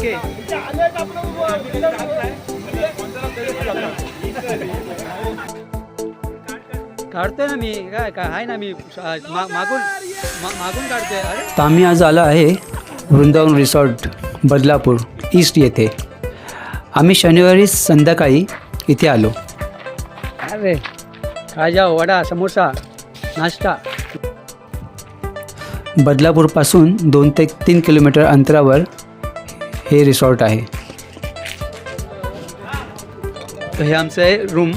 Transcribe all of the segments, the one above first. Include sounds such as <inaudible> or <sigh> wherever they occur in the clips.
Okay. काढतोय ना मी काय काय आहे ना मी मागून मागून काढतोय. अरे. तर आम्ही आज आलो आहे वृंदावन रिसॉर्ट बदलापूर ईस्ट येथे. आम्ही शनिवारी संध्याकाळी इथे आलो. अरे खाजा वडा समोसा नाश्ता. बदलापूरपासून दोन ते तीन किलोमीटर अंतरावर हे रिसॉर्ट आहे. तर हे आमचं आहे रूम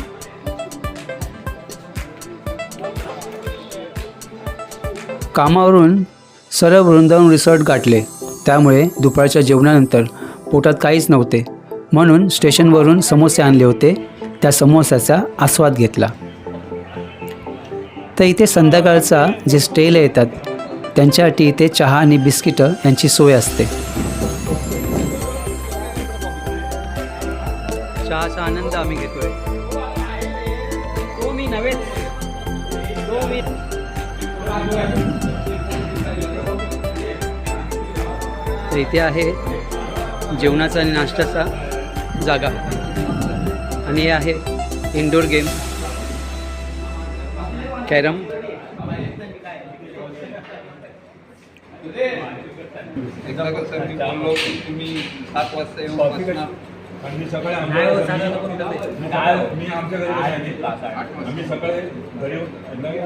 कामावरून सरळ वृंदावन रिसॉर्ट गाठले. त्यामुळे दुपारच्या जेवणानंतर पोटात काहीच नव्हते. म्हणून स्टेशनवरून समोसे आणले होते. त्या समोस्याचा आस्वाद घेतला. तर इथे संध्याकाळचा जे स्टेला येतात त्यांच्यासाठी इथे चहा आणि बिस्किटं यांची सोय असते. चहाचा आनंद आम्ही घेतोय. तो मी नव्हे तो मी तर इथे आहे जेवणाचा आणि नाश्त्याचा जागा. आणि हे आहे इंडोर गेम कॅरम. तुम्ही सात वाजता येऊन आम्ही सकाळी आमच्या मी आमच्या घरी. आम्ही सकाळी घरी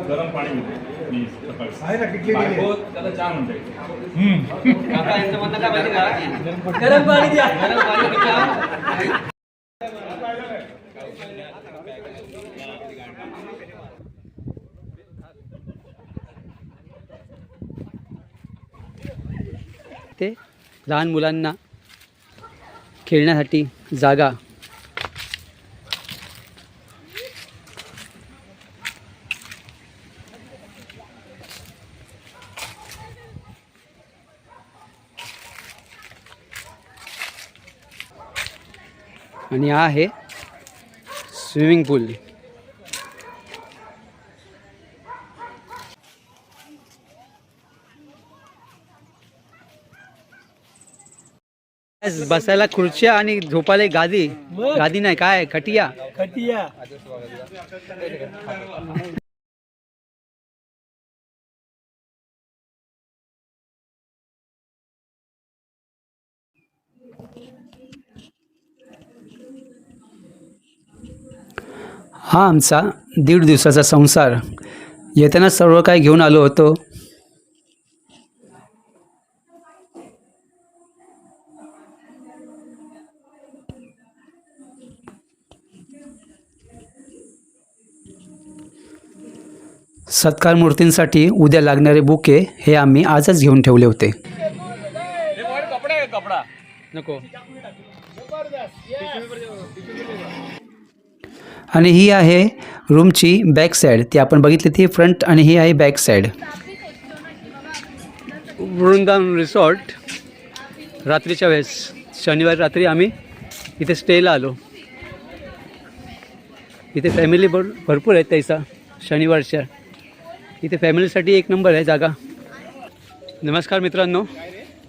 गरम पाणी घेतो मी सकाळी. बायको त्याला चहा म्हणते. काका यांचं म्हणणं काय माहिती का? गरम पाणी द्या. गरम पाणी ते लहान मुलांना खेळण्यासाठी जागा. आणि हा आहे स्विमिंग पूल बसायला खुर्च्या आणि झोपायला गादी. गादी नाही काय? खटिया. हा आमचा दीड दिवसाचा संसार. येताना सर्व काय घेऊन आलो होतो. सत्कार मूर्तींसाठी उद्या लागणारे बुके हे आम्ही आजच घेऊन ठेवले होते. नको आणि ही आहे रूमची बॅक साईड ती आपण बघितली ती फ्रंट आणि ही आहे बॅक साईड वृंदावन रिसॉर्ट रात्रीच्या वेळेस शनिवारी रात्री आम्ही इथे स्टेला आलो. इथे फॅमिली भर भरपूर आहेत त्याचा शनिवारच्या. इथे फॅमिलीसाठी एक नंबर आहे जागा. नमस्कार मित्रांनो.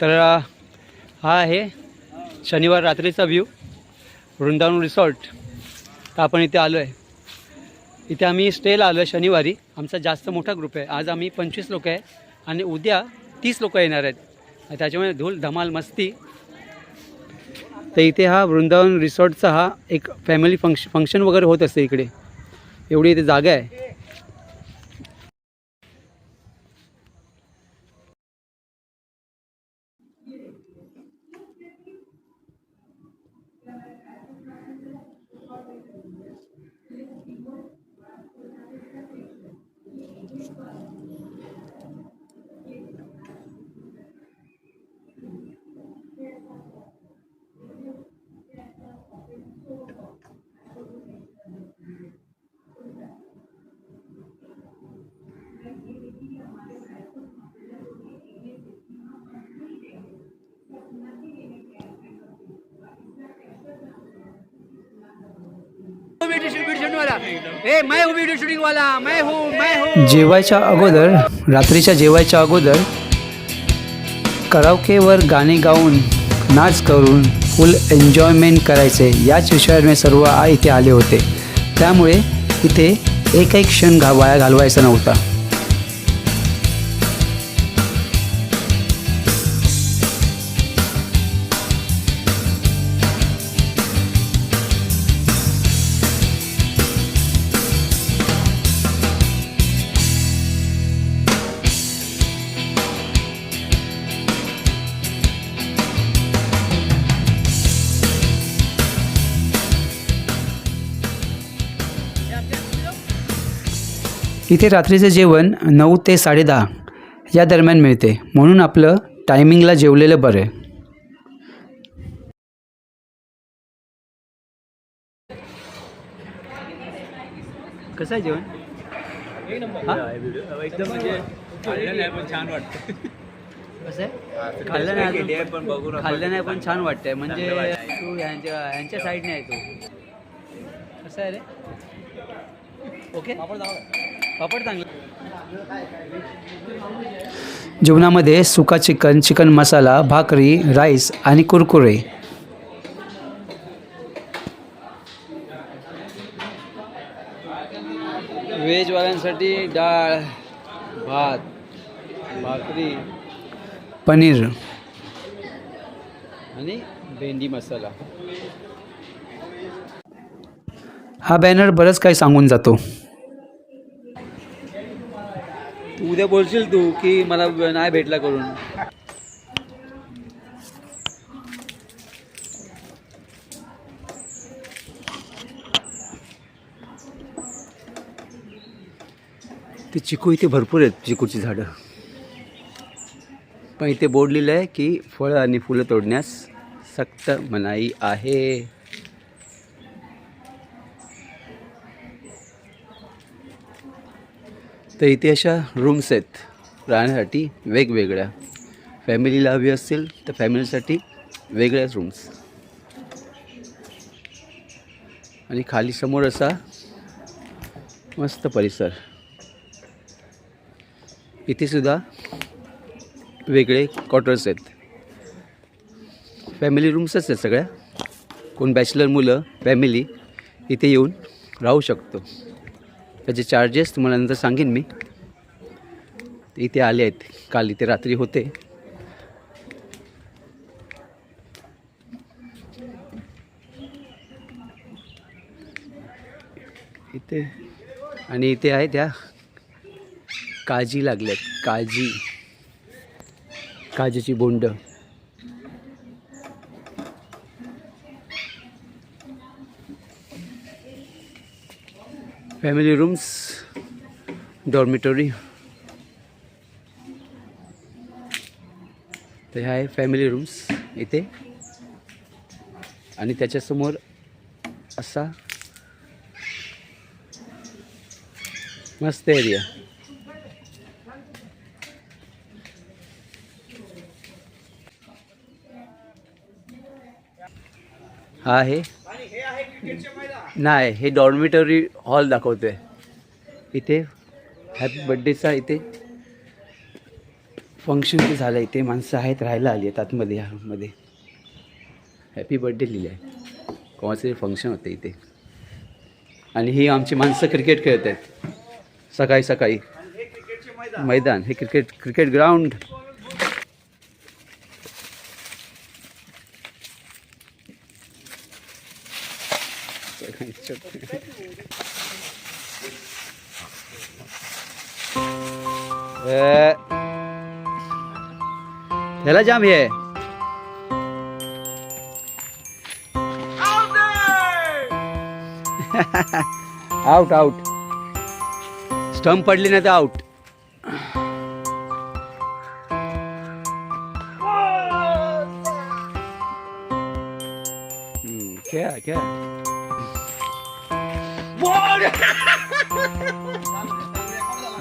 तर हा आहे शनिवार रात्रीचा व्ह्यू वृंदावन रिसॉर्ट तर आपण इथे आलो आहे इथे आम्ही स्टेला आलो आहे शनिवारी. आमचा जास्त मोठा ग्रुप आहे. आज आम्ही पंचवीस लोक आहे आणि उद्या तीस लोक येणार आहेत. त्याच्यामुळे धूल धमाल मस्ती. तर इथे हा वृंदावन रिसॉर्टचा हा एक फॅमिली फंक्श फंक्शन वगैरे होत असते इकडे. एवढी इथे जागा आहे. जेवायच्या अगोदर रात्रीच्या जेवायच्या अगोदर करावकेवर गाणे गाऊन नाच करून फुल एन्जॉयमेंट करायचे. याच विषयावर मी सर्व आ- इथे आले होते. त्यामुळे इथे एक एक क्षण घा वाया घालवायचा नव्हता. इथे रात्रीचे जेवण नऊ ते साडेदहा या दरम्यान मिळते. म्हणून आपलं टायमिंगला जेवलेलं बरं आहे. कसं आहे जेवण? एकदम म्हणजे खाल्लं नाही पण छान वाटतं कसं आहे? खाल्लं नाही अजून. पण खाल्लं नाही पण छान वाटतंय. म्हणजे तू ह्यांच्या ह्यांच्या साईडने आहे तू. कसं आहे रे? ओके. पापड चांगलं जेवणामध्ये सुका चिकन चिकन मसाला भाकरी राईस आणि कुरकुरे. व्हेजवाल्यांसाठी डाळ भात भाकरी. पनीर. आणि भेंडी मसाला. हा बॅनर बरंच काही सांगून जातो. उद्या बोलशील तू की मला नाही भेटला करून. ते चिकू इथे भरपूर आहेत चिकूची झाडं. पण इथे बोर्ड लिहिलं आहे की फळं आणि फुलं तोडण्यास सक्त मनाई आहे. तर इथे अशा रूम्स आहेत राहण्यासाठी वेगवेगळ्या. फॅमिलीला हवी असतील तर फॅमिलीसाठी वेगळ्याच रूम्स आणि खाली समोर असा मस्त परिसर. इथे सुद्धा वेगळे क्वार्टर्स आहेत. फॅमिली रूम्सच आहेत सगळ्या. कोण बॅचलर मुलं फॅमिली इथे येऊन राहू शकतो. त्याचे चार्जेस तुम्हाला नंतर सांगेन मी. इथे आले आहेत. काल इथे रात्री होते. इथे आणि इथे आहे त्या काजी लागल्यात. काजी. काजीची बोंड. फॅमिली रूम्स डॉर्मिटरी तर ह्या आहे फॅमिली रूम्स इथे. आणि त्याच्यासमोर असा मस्त एरिया हा आहे नाही हे डॉर्मिटरी हॉल दाखवतोय. इथे हॅपी बड्डेचा इथे फंक्शन ते झालं इथे माणसं आहेत राहायला आली आहेत आतमध्ये ह्या रूममध्ये हॅपी बड्डे लिहिलं आहे कोणाचं फंक्शन होतं इथे. आणि ही आमची माणसं क्रिकेट खेळत आहेत. सकाळी सकाळी. मैदान. हे क्रिकेट क्रिकेट ग्राउंड ह्याला जाम हे. <laughs> Out out. स्टंप पडली नाही तर आउट.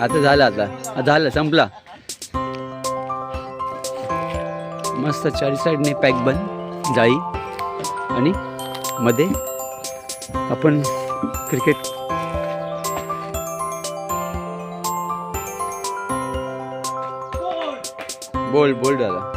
आता झालं आता. झालं संपला. मस्त चारी साईडने पॅक बन जाई. आणि मध्ये आपण क्रिकेट बोल बोल दादा.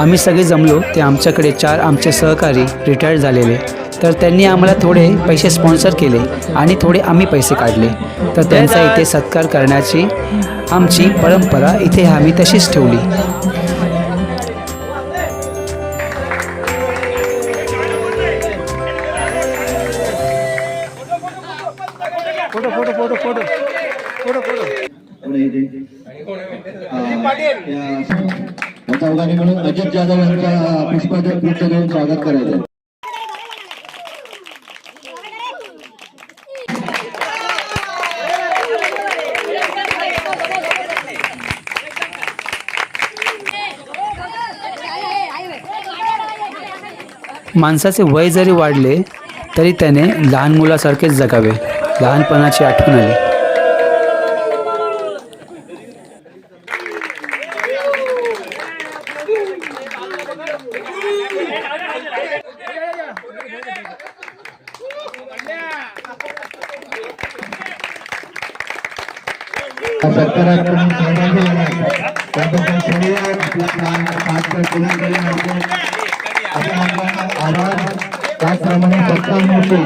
आम्ही सगळे जमलो ते आमच्याकडे चार आमचे सहकारी रिटायर्ड झालेले. तर त्यांनी आम्हाला थोडे पैसे स्पॉन्सर केले आणि थोडे आम्ही पैसे काढले. तर त्यांचा इथे सत्कार करण्याची आमची परंपरा इथे आम्ही तशीच ठेवली. माणसाचे वय जरी वाढले तरी त्याने लहान मुलासारखेच जगावे. लहानपणाची आठवण आली. या त्याचप्रमाणे सत्कार मोठी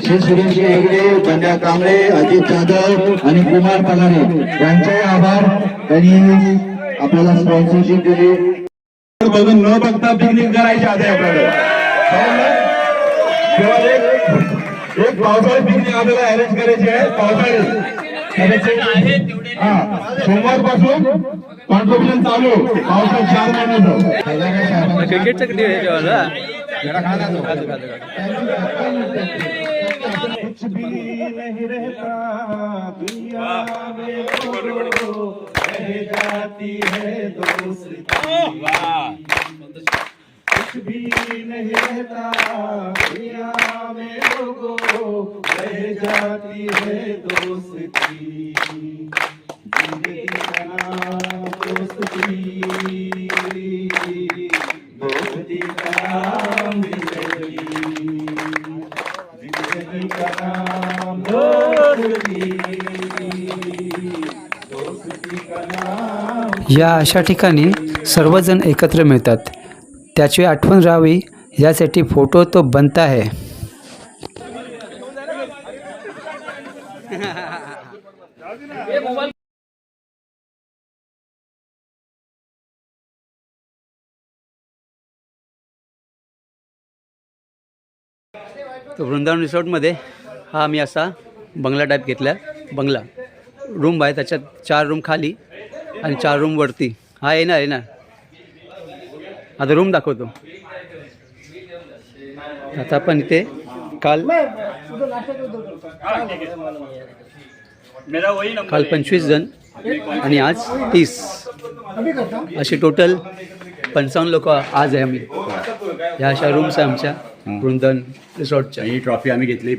श्री सुरेश हेगडे बंड्या कांबळे अजित जाधव आणि कुमार पगारे यांचे आभार त्यांनी आपल्याला स्पॉन्सरशिप दिली बघून न बघता पिकनिक करायची आधी आपल्याला एक पावसाळी पिकनिक आपल्याला अरेंज करायची आहे पावसाळी सोमवारपासून कॉन्ट्रिब्युशन चालू. पावसाळ्यात चार महिन्याचं. क्रिकेटचं किती आहे जेवायला? या अशा ठिकाणी सर्वजण एकत्र मिळतात. त्याची आठवण राहावी यासाठी फोटो तो बनता है. तो वृंदावन रिसॉर्टमध्ये हा आम्ही असा बंगला टाईप घेतला. बंगला. रूम आहे त्याच्यात चार रूम खाली आणि चार रूम वरती. हा येणार येणार. आता रूम दाखवतो. आता आपण इथे काल काल पंचवीस जण आणि आज तीस. असे टोटल पंचावन्न लोक आज आहे आम्ही. ह्या अशा रूम्स आहे आमच्या वृंदन रिसॉर्टच्या ही ट्रॉफी आम्ही घेतली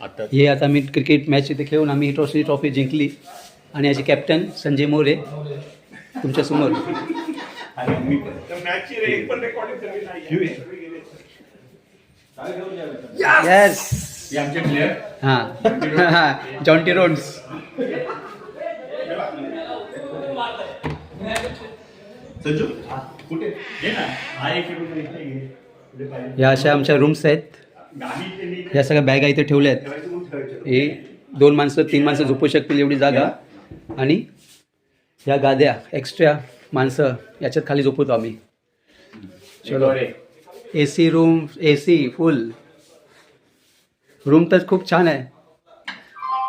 आता हे आता मी क्रिकेट मॅच इथे खेळून आम्ही ही ट्रॉफी जिंकली. आणि याचे कॅप्टन संजय मोरे तुमच्यासमोर येस हे हां. <laughs> Jonty Rhodes Sanju? कुठे? ये ना. हा एक room इथे घे. कुठे पाहिजे? या अशा आमच्या रूम्स आहेत. गावी ते मी या सगळ्या बॅगा इथे ठेवल्या आहेत ठेवायचं म्हणून ठेवायचं. हे दोन माणसं तीन माणसं झोपू शकतील एवढी जागा. आणि या गाद्या एक्स्ट्रा माणसं याच्यात खाली झोपवतो आम्ही. चलो. बरे. A C room A C full room तर खूप छान आहे.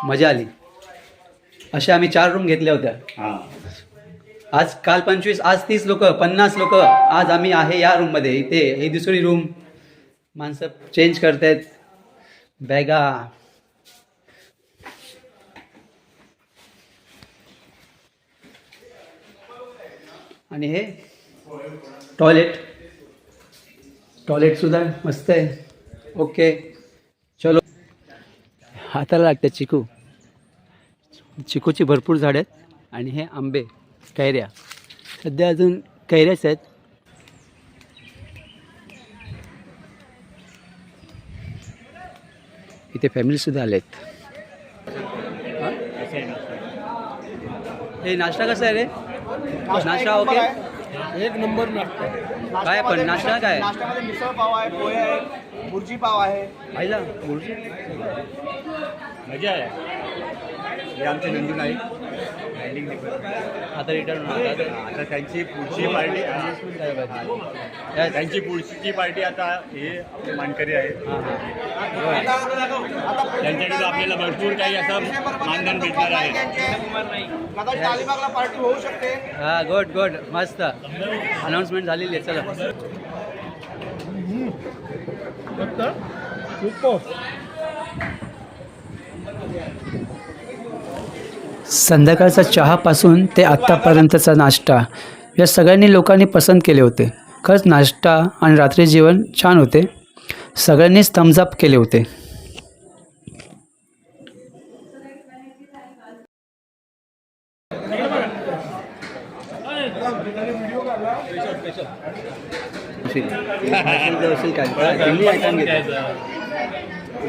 मजा आली. अशा आम्ही चार रूम घेतल्या होत्या. हां. आज काल पंचवीस आज तीस लोक पन्नास लोक आज आम्ही आहे या रूममध्ये इथे ही दुसरी रूम माणसं चेंज करतायत. बॅगा. आणि हे टॉयलेट टॉयलेटसुद्धा मस्त आहे. ओके चलो. हाताला लागते चिकू. चिकूची भरपूर झाडं आहेत. आणि हे आंबे. कैऱ्या. सध्या अजून कैऱ्याच आहेत. इथे फॅमिलीसुद्धा आले आहेत. हे नाश्ता कसा आहे रे? नाश्ता ओके? एक नंबर नाश्ता. काय पण नाश्ता काय? नाश्त्यामध्ये मिसळ पाव आहे पोहे आहे बुर्जी पाव आहे. आईला? मजा आहे. हे आमचे नंदू नाईक. रायडिंग आता रिटर्न आता त्यांची पुढची पार्टी त्यांची पुढची पार्टी आता हे आपले मानकरी आहेत. त्यांच्याकडे आपल्याला भरपूर काही असं मानधन भेटणार आहे. कदाचित अलिबागला पार्टी होऊ शकते हा गुड गुड मस्त. अनाऊन्समेंट झालेली आहे. चला. संध्याकाळचा चहापासून ते आत्तापर्यंतचा नाश्ता या सगळ्यांनी लोकांनी पसंत केले होते. खरंच नाश्ता आणि रात्री जेवण छान होते. सगळ्यांनीच up केले होते.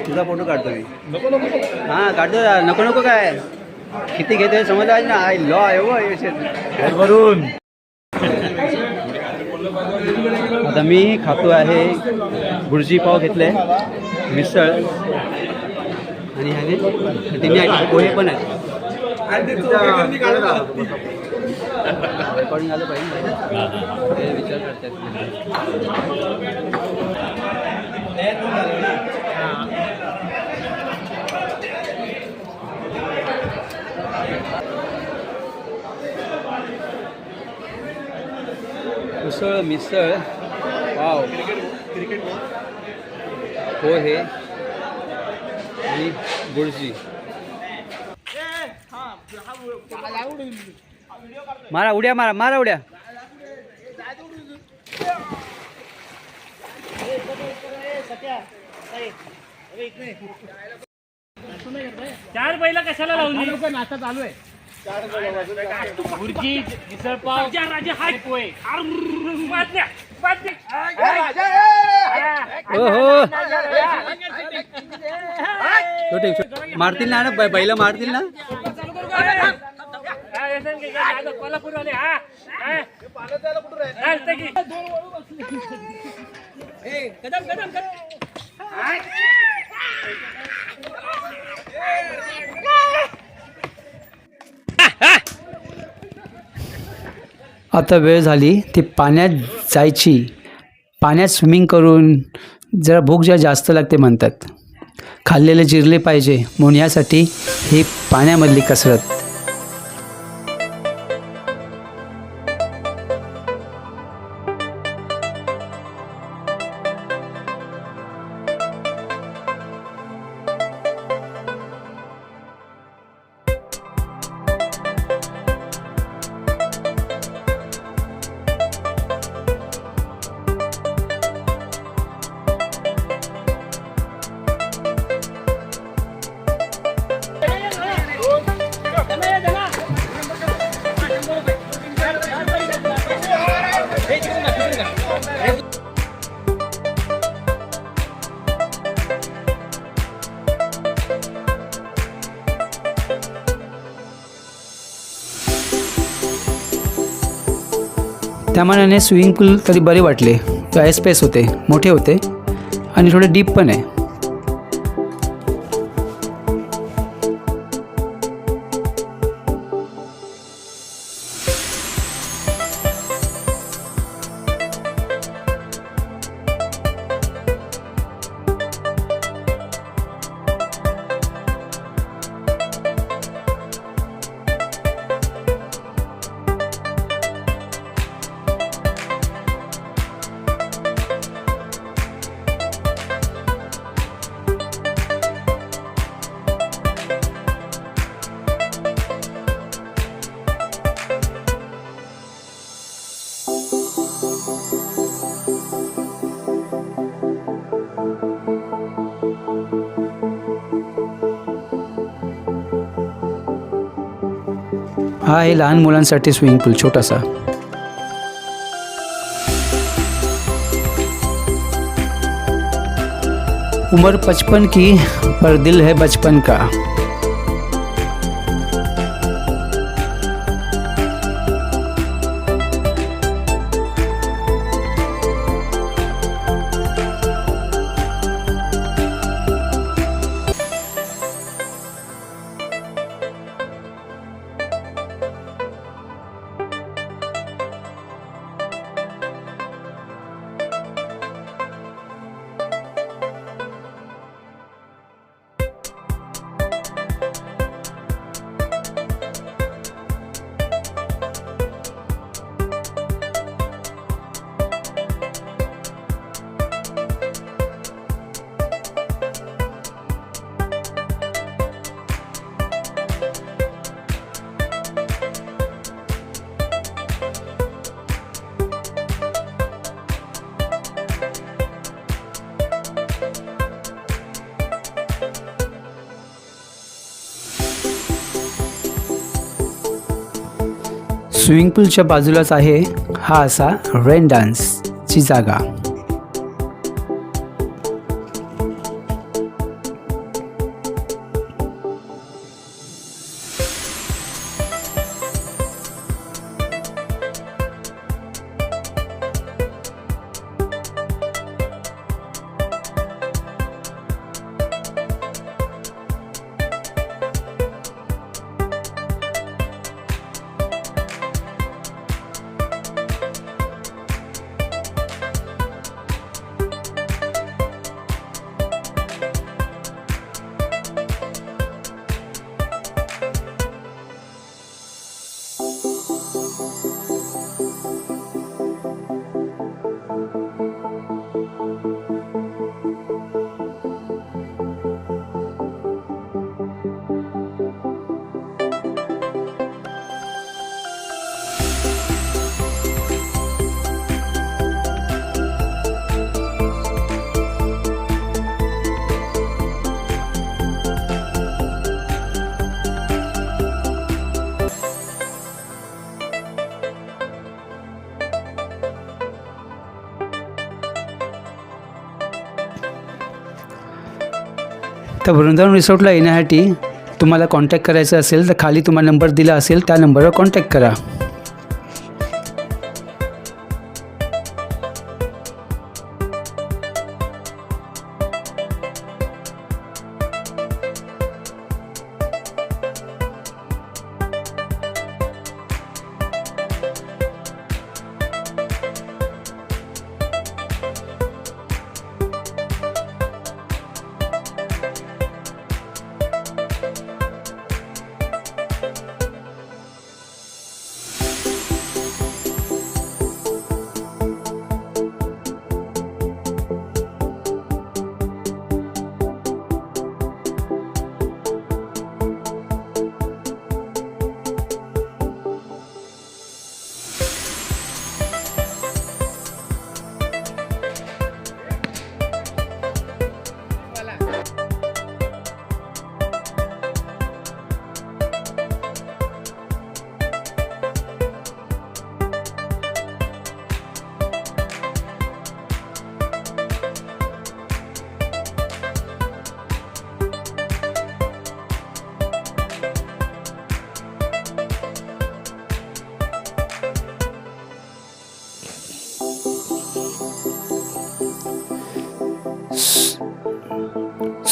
तुझा फोटो काढतो मी. हां काढतो. नको नको काय? किती घेतोय समज आहे ना? आय लॉ आहे हो वरून आता मी खातो आहे भुर्जी पाव घेतले मिसळ. आणि ह्याने आयटम पोहे पण आहेत. रेकॉर्डिंग आलं पाहिजे विचार करतात. उसळ मिसळ. वाव. पोहे आणि गुळजी मारा उड्या मारा मारा उड्या. चार बैला कशाला लावली? नाश्ता चालू आहे. खुर्ची मिसळपाव राजा हाय. पोय बातम्या हो हो. छोटे छोटे. मारतील ना ना बैला मारतील ना? कोल्हापूर वाले हा कदम कदम आता वेळ झाली ती पाण्यात जायची. पाण्यात स्विमिंग करून जरा भूक जरा जास्त लागते म्हणतात. खाल्लेले जिरले पाहिजे म्हणून यासाठी ही पाण्यामधली कसरत. त्या स्विमिंग पूल तरी बरे वाटले. स्पेस होते मोठे होते. आणि थोडे डीप पण आहे. हा आहे लहान मुलांसाठी स्विमिंग पूल, छोटासा. उम्र पचपन की, पर दिल है बचपन का. स्विमिंग पूलच्या बाजूलाच आहे हा असा रेन डान्सची जागा. तर वृंदावन रिसॉर्टला येण्यासाठी तुम्हाला कॉन्टॅक्ट करायचं असेल तर खाली तुम्हाला नंबर दिला असेल त्या नंबरवर कॉन्टॅक्ट करा.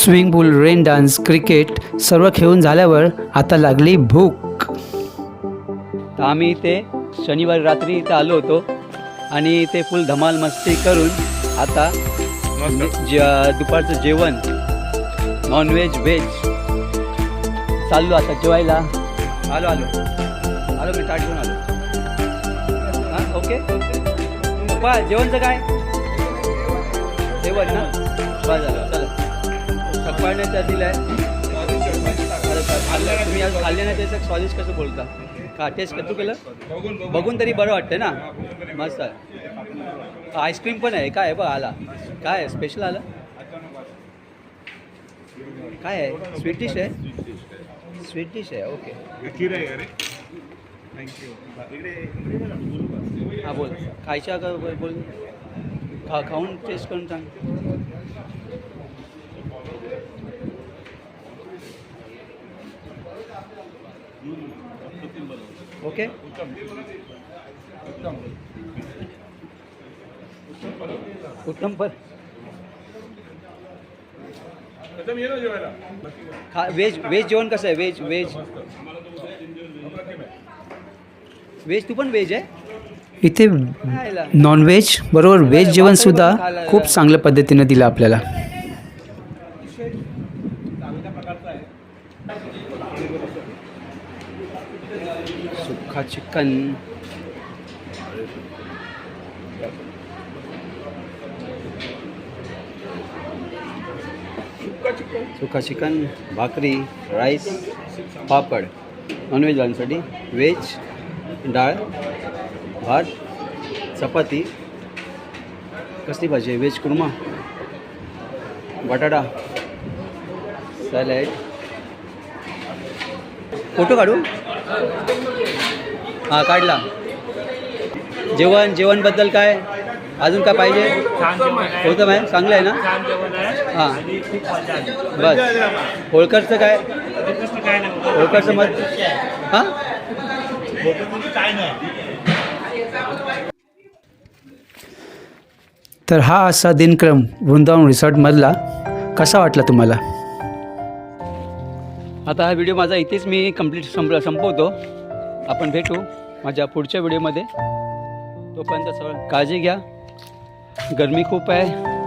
Swimming pool rain dance cricket सर्व खेळून झाल्यावर आता लागली भूक. तर आम्ही इथे शनिवारी रात्री इथे आलो होतो आणि इथे फुल धमाल मस्ती करून आता जे दुपारचं जेवण नॉनव्हेज व्हेज चाललो आता जेवायला. आलो आलो. आलो मी ताट घेऊन आलो. हां ओके. पप्पा जेवणचं काय? जेवण ना? झालं. चला सकाळने आहे. खाल्लं तुम्ही आज खाल्ले नाही त्याचं स्वादिष्ट कसं बोलता? का टेस्ट तू केलं? बघून तरी बरं वाटतं ना? मस्त आहे. आईस्क्रीम पण आहे. काय आहे बघ आला. काय आहे? स्पेशल आलं? काय आहे? स्वीट डिश आहे? स्वीट डिश आहे. ओके हां बोल. खायच्या का बोल. बोल. खा खाऊन टेस्ट करून सांग. ओके? उत्तम पर. खा व्हेज व्हेज जेवण कसं आहे? व्हेज व्हेज व्हेज तू पण व्हेज आहे? इथे. नॉनव्हेज बरोबर व्हेज जेवणसुद्धा खूप चांगल्या पद्धतीनं दिलं आपल्याला. सुक्का चिकन? सुका चिकन भाकरी राईस पापड. नॉनव्हेजवाल्यांसाठी व्हेज डाळ भात चपाती. कसली भाजी आहे? व्हेज कुर्मा बटाटा सॅलॅड फोटो काढू? हां काढला. जेवण जेवणबद्दल काय? अजून काय पाहिजे? होतं आहे चांगलं आहे ना? हां. बस. होळकरचं काय? होळकरचं मत हां? तर हा असा दिनक्रम वृंदावन रिसॉर्टमधला. कसा वाटला तुम्हाला? आता हा व्हिडिओ माझा इथेच मी कंप्लीट संप संपवतो. आपण भेटू. माझ्या पुढच्या व्हिडिओमध्ये. तोपर्यंत सगळं काळजी घ्या. गरमी खूप आहे.